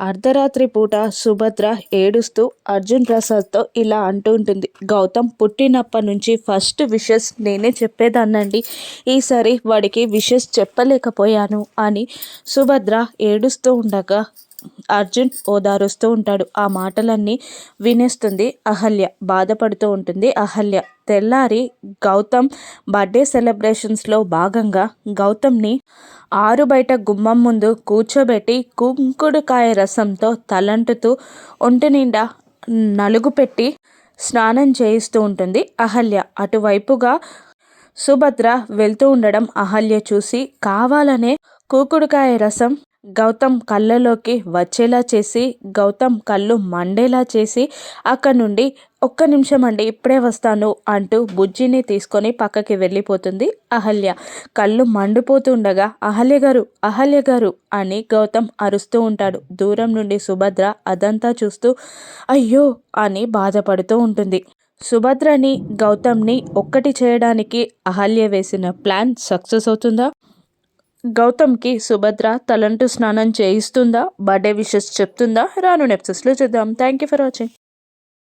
అర్ధరాత్రి పూట సుభద్ర ఏడుస్తూ అర్జున్ ప్రసాద్తో ఇలా అంటూ ఉంటుంది గౌతమ్ పుట్టినప్పటి నుంచి ఫస్ట్ విషెస్ నేనే చెప్పేదాన్నండి. ఈసారి వాడికి విషెస్ చెప్పలేకపోయాను అని సుభద్ర ఏడుస్తూ ఉండగా అర్జున్ ఓదారుస్తూ ఉంటాడు. ఆ మాటలన్నీ వినేస్తుంది అహల్య. బాధపడుతూ ఉంటుంది అహల్య. తెల్లారి గౌతమ్ బర్త్డే సెలబ్రేషన్స్లో భాగంగా గౌతమ్ని ఆరు బయట గుమ్మం ముందు కూర్చోబెట్టి కుంకుడుకాయ రసంతో తలంటుతూ ఒంటి నిండా నలుగు పెట్టి స్నానం చేయిస్తూ ఉంటుంది అహల్య. అటువైపుగా సుభద్ర వెళ్తూ ఉండడం అహల్య చూసి కావాలనే కూకుడుకాయ రసం గౌతమ్ కళ్ళలోకి వచ్చేలా చేసి గౌతమ్ కళ్ళు మండేలా చేసి అక్కడ నుండి ఒక్క నిమిషం అండి ఇప్పుడే వస్తాను అంటూ బుజ్జిని తీసుకొని పక్కకి వెళ్ళిపోతుంది అహల్య. కళ్ళు మండిపోతుండగా అహల్య గారు అహల్య గారు అని గౌతమ్ అరుస్తూ ఉంటాడు. దూరం నుండి సుభద్ర అదంతా చూస్తూ అయ్యో అని బాధపడుతూ ఉంటుంది. సుభద్రని గౌతమ్ని ఒక్కటి చేయడానికి అహల్య వేసిన ప్లాన్ సక్సెస్ అవుతుందా? గౌతమ్కి సుభద్ర తలంటు స్నానం చేయిస్తుందా? బర్త్డే విషెస్ చెప్తుందా? రాను నెప్సెస్లో చూద్దాం. Thank you for watching